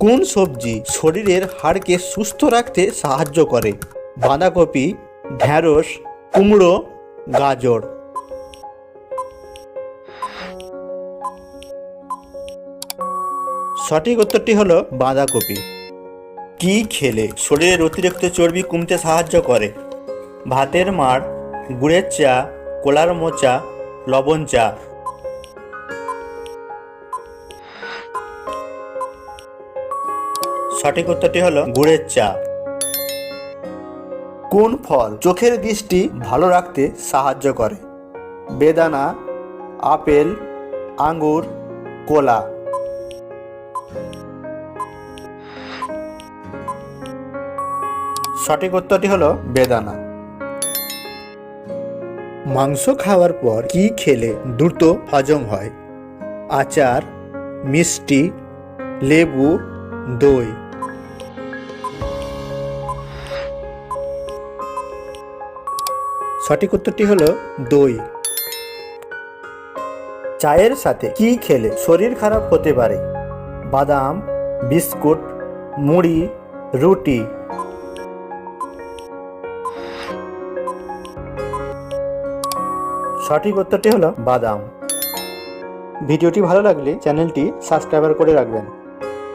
কোন সবজি শরীরের হাড়কে সুস্থ রাখতে সাহায্য করে? বাঁধাকপি ঢ্যাঁড়স কুমড়ো, গাজর। সঠিক উত্তরটি হলো বাঁধাকপি। কি খেলে শরীরের অতিরিক্ত চর্বি কমতে সাহায্য করে? ভাতের মাড়, গুড়ের চা, কোলার মোচা, লবণ চা। সঠিক উত্তরটি হলো গুড়ের চা। কোন ফল চোখের দৃষ্টি ভালো রাখতে সাহায্য করে? বেদানা আপেল আঙ্গুর কলা। সঠিক উত্তরটি হলো বেদানা। মাংস খাওয়ার পর কি খেলে দ্রুত হজম হয়? আচার মিষ্টি লেবু দই। সঠিক উত্তরটি হলো দই। চায়ের সাথে কি খেলে শরীর খারাপ হতে পারে? বাদাম, বিস্কুট, মুড়ি, রুটি। সঠিক উত্তরটি হলো বাদাম। ভিডিওটি ভালো লাগলে চ্যানেলটি সাবস্ক্রাইবার করে রাখবেন।